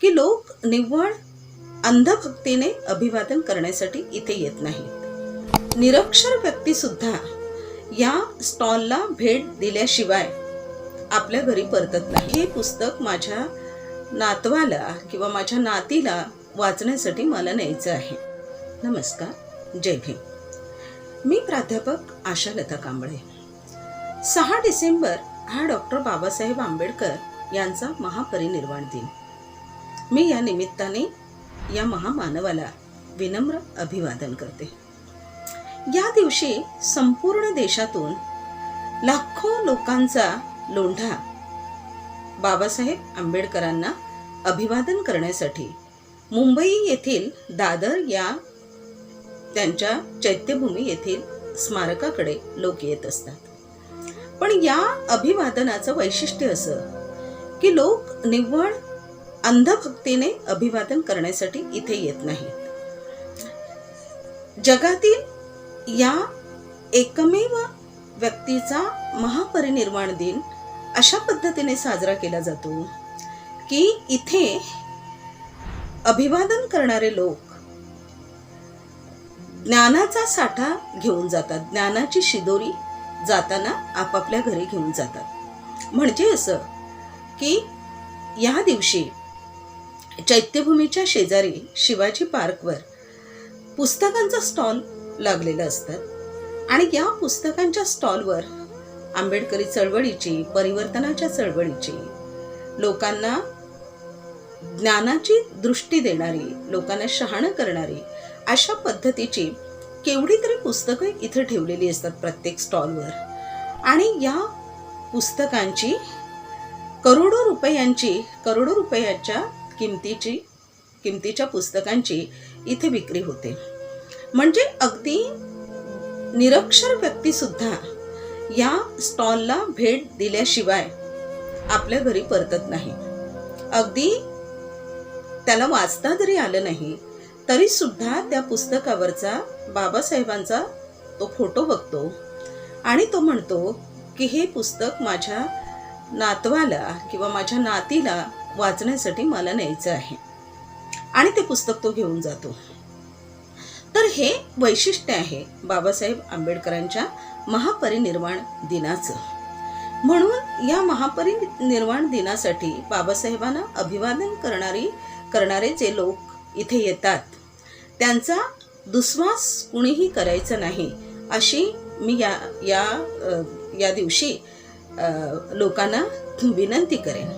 की लोक निव्वळ अंधभक्तीने अभिवादन करण्यासाठी इथे येत नाहीत. निरक्षर व्यक्तीसुद्धा या स्टॉलला भेट दिल्याशिवाय आपल्या घरी परतत नाही. हे पुस्तक माझ्या नातवाला किंवा माझ्या नातीला वाचण्यासाठी मला न्यायचं आहे. नमस्कार. जय भीम. मी प्राध्यापक आशालता कांबळे. सहा डिसेंबर हा डॉक्टर बाबासाहेब आंबेडकर यांचा महापरिनिर्वाण दिन. मी या निमित्ताने या महामानवाला विनम्र अभिवादन करते. या दिवशी संपूर्ण देशातून लाखो लोकांचा लोंढा बाबासाहेब आंबेडकरांना अभिवादन करण्यासाठी मुंबई येथील दादर या त्यांच्या चैत्यभूमी येथील स्मारकाकडे लोक येत असतात. पण या अभिवादनाचं वैशिष्ट्य असं की लोक निव्वळ अंधभक्तीने अभिवादन करण्यासाठी इथे येत नाहीत जगातील या एकमेव व्यक्तीचा महापरिनिर्वाण दिन अशा पद्धतीने साजरा केला जातो की इथे अभिवादन करणारे लोक ज्ञानाचा साठा घेऊन जातात ज्ञानाची शिदोरी जाताना आपापल्या घरी घेऊन जातात. म्हणजे असं की या दिवशी चैत्यभूमीच्या शेजारी शिवाजी पार्कवर पुस्तकांचा स्टॉल लागलेलं असतात आणि या पुस्तकांच्या स्टॉलवर आंबेडकरी चळवळीची परिवर्तनाच्या चळवळीची लोकांना ज्ञानाची दृष्टी देणारी लोकांना शहाणं करणारी अशा पद्धतीची केवढी तरी पुस्तकं इथं ठेवलेली असतात प्रत्येक स्टॉलवर. आणि या पुस्तकांची करोडो रुपयांची करोडो रुपयाच्या किमतीची किमतीच्या पुस्तकांची इथे विक्री होते. म्हणजे अगदी निरक्षर व्यक्तीसुद्धा या स्टॉलला भेट दिल्याशिवाय आपल्या घरी परतत नाही. अगदी त्याला वाचता जरी आलं नाही तरीसुद्धा त्या पुस्तकावरचा बाबासाहेबांचा तो फोटो बघतो आणि तो म्हणतो की हे पुस्तक माझ्या नातवाला किंवा माझ्या नातीला वाचण्यासाठी मला न्यायचं आहे. आणि ते पुस्तक तो घेऊन जातो. तर हे वैशिष्ट्य आहे बाबासाहेब आंबेडकरांच्या महापरिनिर्वाण दिनाचं. म्हणून या महापरिनिर्वाण दिनासाठी बाबासाहेबांना अभिवादन करणारी करणारे जे लोक इथे येतात त्यांचा दुस्वास कुणीही करायचं नाही अशी मी या या या दिवशी लोकांना विनंती करेन.